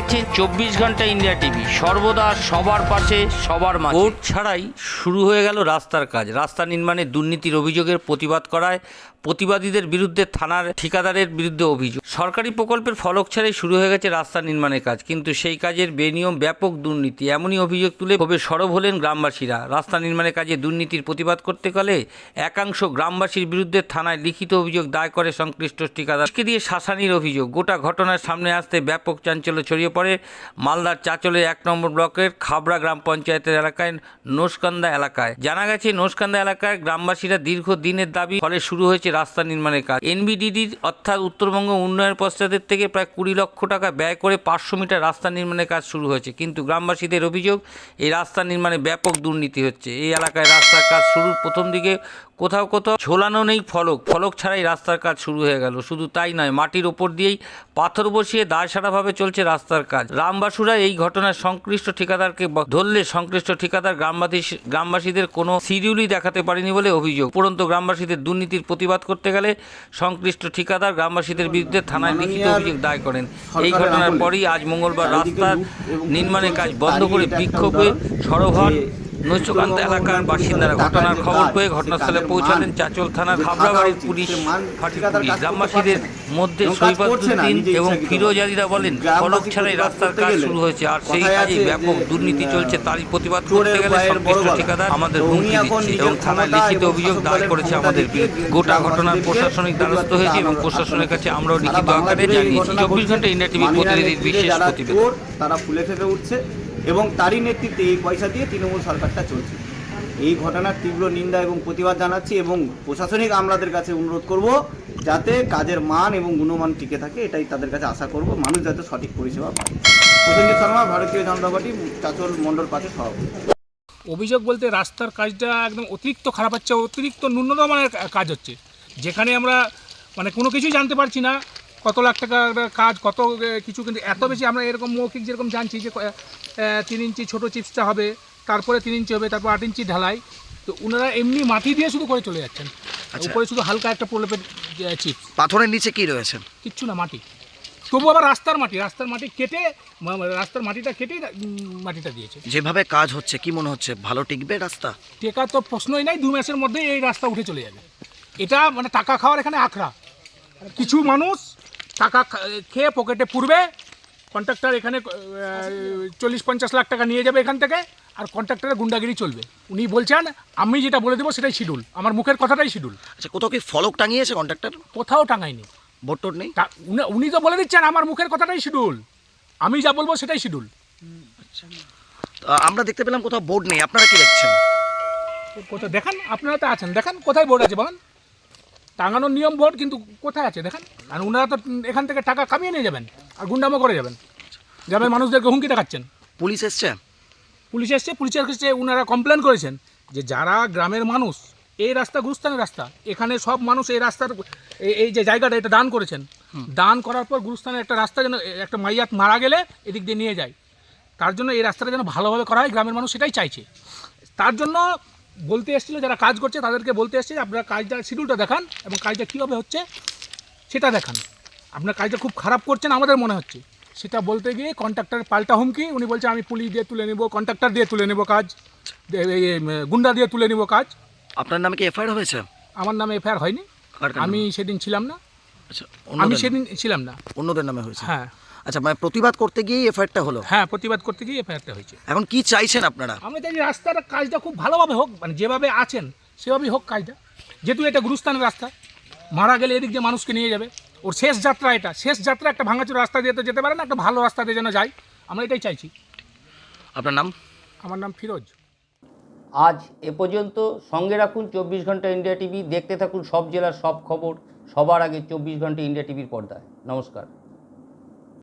দেখছেন চব্বিশ ঘণ্টা ইন্ডিয়া টিভি। সর্বদা সবার পাশে, সবার মাঝে। ভোট ছাড়াই শুরু হয়ে গেল রাস্তার কাজ। রাস্তা নির্মাণে দুর্নীতির অভিযোগের প্রতিবাদ করায় প্রতিবাদীদের বিরুদ্ধে থানার ঠিকাদারের বিরুদ্ধে অভিযোগ। সরকারি প্রকল্পের ফলক ছাড়াই শুরু হয়ে গেছে রাস্তা নির্মাণের কাজ, কিন্তু সেই কাজের বেনিয়ম ব্যাপক দুর্নীতি। এমনই অভিযোগ তুলে ক্ষোভে সরব হলেন গ্রামবাসীরা। রাস্তা নির্মাণের কাজে দুর্নীতির প্রতিবাদ করতে গেলে একাংশ গ্রামবাসীর বিরুদ্ধে থানায় লিখিত অভিযোগ দায় করে সংশ্লিষ্ট ঠিকাদারকে দিয়ে শাসানির অভিযোগ, গোটা ঘটনার সামনে আসতে ব্যাপক চাঞ্চল্য ছড়িয়ে পড়ে। মালদার চাচলের এক নম্বর ব্লকের খাবড়া গ্রাম পঞ্চায়েতের এলাকায়, নোসকান্দা এলাকায়। জানা গেছে, নোসকান্দা এলাকায় গ্রামবাসীরা দীর্ঘ দিনের দাবি, ফলে শুরু হয়েছে রাস্তা নির্মাণের কাজ। এনবিডিডির অর্থাৎ উত্তরবঙ্গ উন্নয়ন পশ্চাতের থেকে প্রায় কুড়ি লক্ষ টাকা ব্যয় করে পাঁচশো মিটার রাস্তা নির্মাণের কাজ শুরু হয়েছে। কিন্তু গ্রামবাসীদের অভিযোগ, এই রাস্তা নির্মাণে ব্যাপক দুর্নীতি হচ্ছে। এই এলাকায় রাস্তার কাজ শুরুর প্রথম দিকে কোথাও কোথাও ঝোলানো নেই ফলক। ফলক ছাড়াই রাস্তার কাজ শুরু হয়ে গেল। শুধু তাই নয়, মাটির ওপর দিয়েই পাথর বসিয়ে দায়সারাভাবে চলছে রাস্তার কাজ। গ্রামবাসীরা এই ঘটনায় সংশ্লিষ্ট ঠিকাদারকে ধরলে সংশ্লিষ্ট ঠিকাদার গ্রামবাসী গ্রামবাসীদের কোনো সিডিউলই দেখাতে পারেনি বলে অভিযোগ। উপরন্ত গ্রামবাসীদের দুর্নীতির প্রতিবাদ করতে গেলে সংশ্লিষ্ট ঠিকাদার গ্রামবাসীদের বিরুদ্ধে থানায় লিখিত অভিযোগ দায় করেন। এই ঘটনার পরই আজ মঙ্গলবার রাস্তার নির্মাণের কাজ বন্ধ করে বিক্ষোভে সরব হন নৈচকান্ত এলাকার বাসিন্দারা ঘটনার খবর পেয়ে ঘটনাস্থলে পৌঁছালেন চাচল থানার খাবড়াবাড়ির পুলিশ ফাঁটি পুলিশ। গ্রামবাসীদের মধ্যে সৈবদ্দিন এবং ফিরোজ আলীরা বলেন ফলক ছাড়াই রাস্তার কাজ শুরু হয়েছে আর সেই কাজে ব্যাপক দুর্নীতি চলছে তারই প্রতিবাদ করতে গেলে সংশ্লিষ্ট ঠিকাদার আমাদের হুমকি দিচ্ছে। এবং থানায় লিখিত অভিযোগ দায়ের করেছে আমাদের বিরুদ্ধে গোটা ঘটনার প্রশাসনিক দ্বারস্থ হয়েছে এবং প্রশাসনের কাছে আমরাও লিখিত আকারে জানিয়েছি। চব্বিশ ঘণ্টা ইন্ডিয়া টিভির প্রতিনিধির বিশেষ প্রতিবেদন। তারা ফুলে ফেপে উঠছে এবং তারই নেতৃত্বে এই পয়সা দিয়ে তৃণমূল সরকারটা চলছে। এই ঘটনার তীব্র নিন্দা এবং প্রতিবাদ জানাচ্ছি এবং প্রশাসনিক আমলাদের কাছে অনুরোধ করব যাতে কাজের মান এবং গুণমান টিকে থাকে, এটাই তাদের কাছে আশা করব। মানুষ যাতে সঠিক পরিষেবা পায়। প্রসেনজিৎ শর্মা, ভারতীয় জনতা পার্টি চাচল মণ্ডল পাশে সভাপতি। অভিযোগ বলতে রাস্তার কাজটা একদম অতিরিক্ত খারাপ হচ্ছে, অতিরিক্ত ন্যূনতম মানের কাজ হচ্ছে। যেখানে আমরা মানে কোনো কিছুই জানতে পারছি না, কত লাখ টাকার কাজ, কত কিছু কিন্তু এত বেশি আমরা এরকম মৌখিক যেরকম জানছি যে তিন ইঞ্চি ছোটো চিপসটা হবে তারপরে তিন ইঞ্চি হবে তারপর আট ইঞ্চি ঢালাই। তো ওনারা এমনি মাটি দিয়ে শুধু করে চলে যাচ্ছেন। আচ্ছা। উপরে শুধু হালকা একটা প্রলেপের চিপস। পাথরের নিচে কি রয়েছে? কিচ্ছু না মাটি। তবু আবার রাস্তার মাটি রাস্তার মাটি কেটে রাস্তার মাটিটা কেটে মাটিটা দিয়েছে। যেভাবে কাজ হচ্ছে কি মনে হচ্ছে ভালো টিকবে রাস্তা? টেকা তো প্রশ্নই নাই দু মাসের মধ্যেই এই রাস্তা উঠে চলে যাবে। এটা মানে টাকা খাওয়ার এখানে আখড়া। কিছু মানুষ টাকা খেয়ে পকেটে পুরবে কন্ট্রাক্টর এখানে চল্লিশ পঞ্চাশ লাখ টাকা নিয়ে যাবে এখান থেকে আর কন্ট্রাক্টরের গুন্ডাগিরি চলবে। উনি বলছেন আমি যেটা বলে দেবো সেটাই শিডিউল। আমার মুখের কথাটাই শিডিউল। আচ্ছা কোথাও কি ফলক টাঙিয়েছে কন্ট্রাক্টর? কোথাও টাঙায়নি। ভোট নেই? উনি- তো বলে দিচ্ছেন আমার মুখের কথাটাই শিডিউল। আমি যা বলব সেটাই শিডিউল। আহ, আমরা দেখতে পেলাম কোথাও বোর্ড নেই। আপনারা কি দেখছেন? কোথায় দেখান আপনারা তো আছেন। দেখান কোথায় বোর্ড আছে বলেন। টাঙানোর নিয়ম বোর্ড কিন্তু কোথায় আছে? দেখেন। আর ওনারা তো এখান থেকে টাকা কামিয়ে নিয়ে যাবেন। আর গুন্ডামো করে যাবেন। গ্রামের মানুষদেরকে হুমকি দেখাচ্ছেন। পুলিশ এসছে? পুলিশ এসছে পুলিশের কাছে ওনারা কমপ্লেন করেছেন যে যারা গ্রামের মানুষ এই রাস্তা গুরুস্থানের রাস্তা। এখানে সব মানুষ এই রাস্তার এই- এই যে জায়গাটা এটা দান করেছেন। দান করার পর গুরুস্থানের একটা রাস্তা যেন একটা মাইয়াত মারা গেলে এদিক দিয়ে নিয়ে যায়। তার জন্য এই রাস্তাটা যেন ভালোভাবে করা হয় গ্রামের মানুষ সেটাই চাইছে। তার জন্য বলতে এসেছিল যারা কাজ করছে তাদেরকে বলতে এসছে আপনারা কাজটা শিডিউলটা দেখান এবং কাজটা কীভাবে হচ্ছে সেটা দেখান। আপনার কাজটা খুব খারাপ করছেন আমাদের মনে হচ্ছে। সেটা বলতে গিয়ে কন্ট্রাক্টর পাল্টা হুমকি উনি বলছে আমি পুলিশ দিয়ে তুলে নেব কন্ট্রাক্টর দিয়ে তুলে নেব কাজ গুন্ডা দিয়ে তুলে নেব কাজ। আপনার নামে কি এফআইআর হয়েছে? আমার নামে এফআইআর হয়নি। আমি সেদিন ছিলাম না। আচ্ছা আমি সেদিন ছিলাম না। অন্যদের নামে হয়েছে? হ্যাঁ। আচ্ছা মানে প্রতিবাদ করতে গিয়ে এফআইআরটা হলো? হ্যাঁ প্রতিবাদ করতে গিয়ে এফআইআরটা হয়েছে। এখন কি চাইছেন আপনারা? আমরা চাই রাস্তার কাজটা খুব ভালোভাবে হোক মানে যেভাবে আছেন সেভাবেই হোক কাজটা। যেহেতু এটা গুরুস্থানের রাস্তা মারা গেলে এদিক দিয়ে মানুষকে নিয়ে যাবে। ওর শেষ যাত্রা এটা। শেষ যাত্রা একটা ভাঙাচুর রাস্তা দিয়ে তো যেতে পারে না একটা ভালো রাস্তা দিয়ে যেন যায় আমরা এটাই চাইছি। আপনার নাম? আমার নাম ফিরোজ। আজ এ পর্যন্ত সঙ্গে রাখুন চব্বিশ ঘণ্টা ইন্ডিয়া টিভি। দেখতে থাকুন সব জেলার সব খবর। সবার আগে চব্বিশ ঘণ্টা ইন্ডিয়া টিভির পর্দায়। নমস্কার।